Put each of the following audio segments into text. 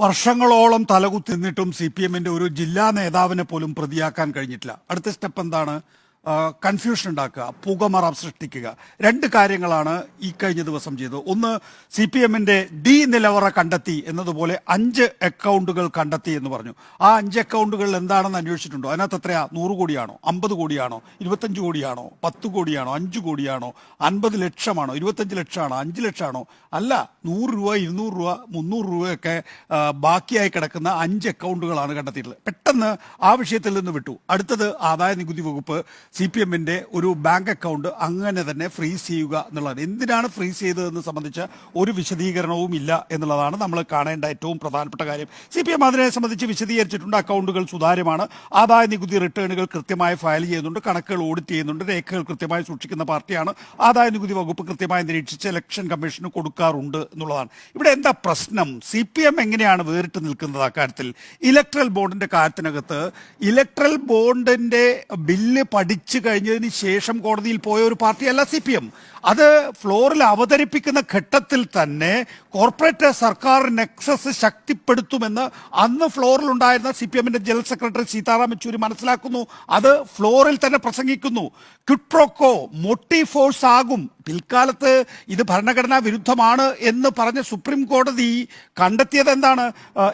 വർഷങ്ങളോളം തലകുത്തിന്നിട്ടും C P എമ്മിന്റെ ഒരു ജില്ലാ നേതാവിനെ പോലും പ്രതിയാക്കാൻ കഴിഞ്ഞിട്ടില്ല. അടുത്ത സ്റ്റെപ്പ് എന്താണ്? കൺഫ്യൂഷൻ ഉണ്ടാക്കുക പുകമറ സൃഷ്ടിക്കുക. രണ്ട് കാര്യങ്ങളാണ് ഈ കഴിഞ്ഞ ദിവസം ചെയ്തത്. ഒന്ന് സി പി എമ്മിന്റെ ഡി നിലവറ കണ്ടെത്തി എന്നതുപോലെ അഞ്ച് അക്കൗണ്ടുകൾ കണ്ടെത്തി എന്ന് പറഞ്ഞു. ആ അഞ്ച് അക്കൗണ്ടുകളിൽ എന്താണെന്ന് അന്വേഷിച്ചിട്ടുണ്ടോ? അതിനകത്ത് എത്രയാ? നൂറ് കോടിയാണോ? അമ്പത് കോടിയാണോ? ഇരുപത്തഞ്ച് കോടിയാണോ? പത്ത് കോടിയാണോ? അഞ്ച് കോടിയാണോ? അൻപത് ലക്ഷമാണോ? ഇരുപത്തഞ്ച് ലക്ഷമാണോ? അഞ്ച് ലക്ഷമാണോ? അല്ല നൂറ് രൂപ ഇരുന്നൂറ് രൂപ മുന്നൂറ് രൂപയൊക്കെ ബാക്കിയായി കിടക്കുന്ന അഞ്ച് അക്കൗണ്ടുകളാണ് കണ്ടെത്തിയിട്ടുള്ളത്. പെട്ടെന്ന് ആ വിഷയത്തിൽ നിന്ന് വിട്ടു. അടുത്തത് ആദായ നികുതി വകുപ്പ് സി പി എമ്മിന്റെ ഒരു ബാങ്ക് അക്കൗണ്ട് അങ്ങനെ തന്നെ ഫ്രീസ് ചെയ്യുക എന്നുള്ളതാണ്. എന്തിനാണ് ഫ്രീസ് ചെയ്തതെന്ന് സംബന്ധിച്ച് ഒരു വിശദീകരണവും ഇല്ല എന്നുള്ളതാണ് നമ്മൾ കാണേണ്ട ഏറ്റവും പ്രധാനപ്പെട്ട കാര്യം. സി പി എം അതിനെ സംബന്ധിച്ച് വിശദീകരിച്ചിട്ടുണ്ട്. അക്കൗണ്ടുകൾ സുതാര്യമാണ്. ആദായ നികുതി റിട്ടേണുകൾ കൃത്യമായി ഫയൽ ചെയ്യുന്നുണ്ട്. കണക്കുകൾ ഓഡിറ്റ് ചെയ്യുന്നുണ്ട്. രേഖകൾ കൃത്യമായി സൂക്ഷിക്കുന്ന പാർട്ടിയാണ്. ആദായ നികുതി വകുപ്പ് കൃത്യമായി നിരീക്ഷിച്ച് ഇലക്ഷൻ കമ്മീഷന് കൊടുക്കാറുണ്ട് എന്നുള്ളതാണ്. ഇവിടെ എന്താ പ്രശ്നം? സി പി എം എങ്ങനെയാണ് വേറിട്ട് നിൽക്കുന്നത് അക്കാര്യത്തിൽ? ഇലക്ട്രൽ ബോണ്ടിന്റെ കാര്യത്തിനകത്ത് ഇലക്ട്രൽ ബോണ്ടിന്റെ ബില്ല് പഠിച്ചു കഴിഞ്ഞതിന് ശേഷം കോടതിയിൽ പോയ ഒരു പാർട്ടിയല്ല സി പി എം. അത് ഫ്ലോറിൽ അവതരിപ്പിക്കുന്ന ഘട്ടത്തിൽ തന്നെ കോർപ്പറേറ്റ് സർക്കാർ നെക്സസ് ശക്തിപ്പെടുത്തുമെന്ന് അന്ന് ഫ്ലോറിൽ ഉണ്ടായിരുന്ന സി പി എമ്മിന്റെ ജനറൽ സെക്രട്ടറി സീതാറാം യെച്ചൂരി മനസ്സിലാക്കുന്നു. അത് ഫ്ലോറിൽ തന്നെ പ്രസംഗിക്കുന്നു. ക്യുട്രോക്കോ മോട്ടി ഫോഴ്സ് ആകും പിൽക്കാലത്ത് ഇത് ഭരണഘടനാ വിരുദ്ധമാണ് എന്ന് പറഞ്ഞ സുപ്രീം കോടതി കണ്ടെത്തിയത് എന്താണ്?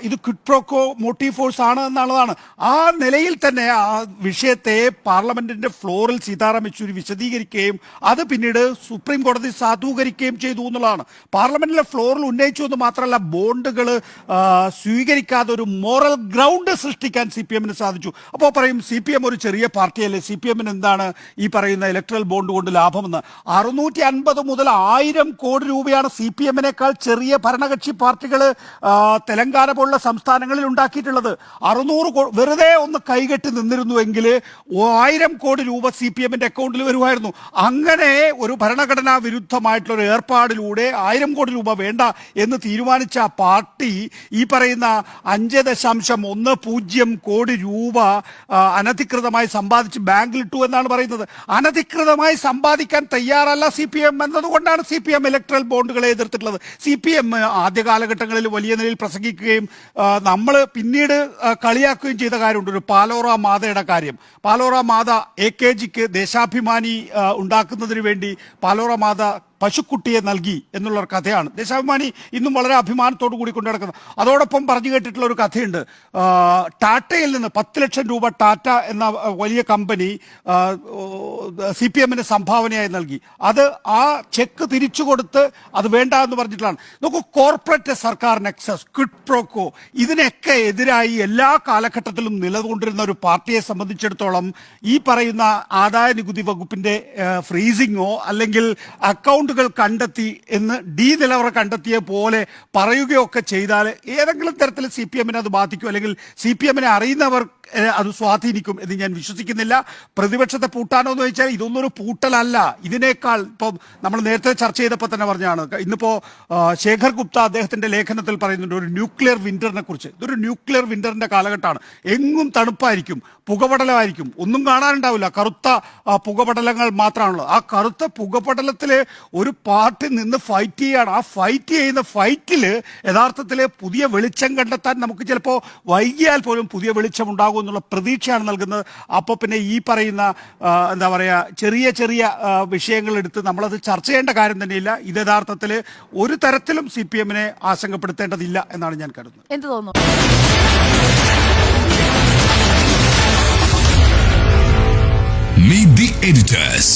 ഇത് ക്വിപ്രോക്കോ മോട്ടീവ് ഫോഴ്സ് ആണ് എന്നുള്ളതാണ്. ആ നിലയിൽ തന്നെ ആ വിഷയത്തെ പാർലമെന്റിന്റെ ഫ്ലോറിൽ സീതാറാം യെച്ചൂരി വിശദീകരിക്കുകയും അത് പിന്നീട് സുപ്രീം കോടതി സാധൂകരിക്കുകയും ചെയ്തു എന്നുള്ളതാണ്. പാർലമെന്റിലെ ഫ്ലോറിൽ ഉന്നയിച്ചു എന്ന് മാത്രമല്ല ബോണ്ടുകൾ സ്വീകരിക്കാതെ ഒരു മോറൽ ഗ്രൗണ്ട് സൃഷ്ടിക്കാൻ സി പി എമ്മിന് സാധിച്ചു. അപ്പോൾ പറയും സി പി എം ഒരു ചെറിയ പാർട്ടിയല്ലേ? സി പി എമ്മിന് എന്താണ് ഈ പറയുന്ന ഇലക്ട്രൽ ബോണ്ട് കൊണ്ട് ലാഭമെന്ന്? അറുന്നൂറ്റി അൻപത് മുതൽ ആയിരം കോടി രൂപയാണ് സി പി എമ്മിനേക്കാൾ ചെറിയ ഭരണകക്ഷി പാർട്ടികൾ തെലങ്കാന പോലുള്ള സംസ്ഥാനങ്ങളിൽ ഉണ്ടാക്കിയിട്ടുള്ളത്. അറുന്നൂറ് വെറുതെ ഒന്ന് കൈകെട്ടി നിന്നിരുന്നുവെങ്കിൽ ആയിരം കോടി രൂപ സി പി എമ്മിന്റെ അക്കൗണ്ടിൽ വരുമായിരുന്നു. അങ്ങനെ ഒരു ഭരണഘടനാ വിരുദ്ധമായിട്ടുള്ള ഒരു ഏർപ്പാടിലൂടെ ആയിരം കോടി രൂപ വേണ്ട എന്ന് തീരുമാനിച്ച പാർട്ടി ഈ പറയുന്ന അഞ്ച് ദശാംശം ഒന്ന് പൂജ്യം കോടി രൂപ അനധികൃതമായി സമ്പാദിച്ച് ബാങ്കിലിട്ടു എന്നാണ് പറയുന്നത്. അനധികൃതമായി സമ്പാദിക്കാൻ തയ്യാറല്ല സി പി എം എന്നതുകൊണ്ടാണ് സി പി എം ഇലക്ട്രൽ ബോണ്ടുകളെ എതിർത്തിട്ടുള്ളത്. സി പി എം ആദ്യ കാലഘട്ടങ്ങളിൽ വലിയ നിലയിൽ പ്രസംഗിക്കുകയും നമ്മൾ പിന്നീട് കളിയാക്കുകയും ചെയ്ത കാര്യമുണ്ട്. ഒരു പാലോറ മാതയുടെ കാര്യം. പാലോറ മാത എ കെ ജിക്ക് ദേശാഭിമാനി ഉണ്ടാക്കുന്നതിന് വേണ്ടി പാലോറ മാത പശുക്കുട്ടിയെ നൽകി എന്നുള്ള കഥയാണ്. ദേശാഭിമാനി ഇന്നും വളരെ അഭിമാനത്തോടു കൂടി കൊണ്ടു നടക്കുന്നത് അതോടൊപ്പം പറഞ്ഞു കേട്ടിട്ടുള്ള ഒരു കഥയുണ്ട്. ടാറ്റയിൽ നിന്ന് പത്ത് ലക്ഷം രൂപ ടാറ്റ എന്ന വലിയ കമ്പനി സി പി എമ്മിന് സംഭാവനയായി നൽകി. അത് ആ ചെക്ക് തിരിച്ചു കൊടുത്ത് അത് വേണ്ട എന്ന് പറഞ്ഞിട്ടുള്ളതാണ്. നോക്കൂ കോർപ്പറേറ്റ് സർക്കാർ നെക്സസ് ക്വിഡ് പ്രോക്കോ ഇതിനൊക്കെ എതിരായി എല്ലാ കാലഘട്ടത്തിലും നിലകൊണ്ടിരുന്ന ഒരു പാർട്ടിയെ സംബന്ധിച്ചിടത്തോളം ഈ പറയുന്ന ആദായ നികുതി വകുപ്പിന്റെ ഫ്രീസിങ്ങോ അല്ലെങ്കിൽ അക്കൗണ്ടുകൾ കണ്ടെത്തി എന്ന് ഡി നിലവറ കണ്ടെത്തിയ പോലെ പറയുകയൊക്കെ ചെയ്താൽ ഏതെങ്കിലും തരത്തിൽ സി പി എമ്മിനെ അത് ബാധിക്കും അല്ലെങ്കിൽ സി പി എമ്മിനെ അറിയുന്നവർ അത് സ്വാധീനിക്കും എന്ന് ഞാൻ വിശ്വസിക്കുന്നില്ല. പ്രതിപക്ഷത്തെ പൂട്ടാനോ എന്ന് വെച്ചാൽ ഇതൊന്നും ഒരു പൂട്ടലല്ല. ഇതിനേക്കാൾ ഇപ്പം നമ്മൾ നേരത്തെ ചർച്ച ചെയ്തപ്പോൾ തന്നെ പറഞ്ഞാണ്. ഇന്നിപ്പോൾ ശേഖർ ഗുപ്ത അദ്ദേഹത്തിന്റെ ലേഖനത്തിൽ പറയുന്നുണ്ട് ഒരു ന്യൂക്ലിയർ വിന്ററിനെ കുറിച്ച്. ഇതൊരു ന്യൂക്ലിയർ വിന്ററിന്റെ കാലഘട്ടമാണ്. എങ്ങും തണുപ്പായിരിക്കും പുകപടലമായിരിക്കും. ഒന്നും കാണാനുണ്ടാവില്ല. കറുത്ത പുകപടലങ്ങൾ മാത്രമാണുള്ളത്. ആ കറുത്ത പുകപടലത്തിൽ ഒരു പാർട്ടി നിന്ന് ഫൈറ്റ് ചെയ്യാണ്. ആ ഫൈറ്റ് ചെയ്യുന്ന ഫൈറ്റിൽ യഥാർത്ഥത്തിൽ പുതിയ വെളിച്ചം കണ്ടെത്താൻ നമുക്ക് ചിലപ്പോൾ വൈകിയാൽ പോലും പുതിയ വെളിച്ചം ഉണ്ടാകും എന്നുള്ള പ്രതീക്ഷയാണ് നൽകുന്നത്. അപ്പോൾ പിന്നെ ഈ പറയുന്ന എന്താ പറയുക ചെറിയ ചെറിയ വിഷയങ്ങളെടുത്ത് വിഷയങ്ങൾ എടുത്ത് നമ്മളത് ചർച്ച ചെയ്യേണ്ട കാര്യം തന്നെയില്ല. ഇത് യഥാർത്ഥത്തിൽ ഒരു തരത്തിലും സി പി എമ്മിനെ ആശങ്കപ്പെടുത്തേണ്ടതില്ല എന്നാണ് ഞാൻ കരുതുന്നത്. എന്ത് തോന്നുന്നു? Meet the editors.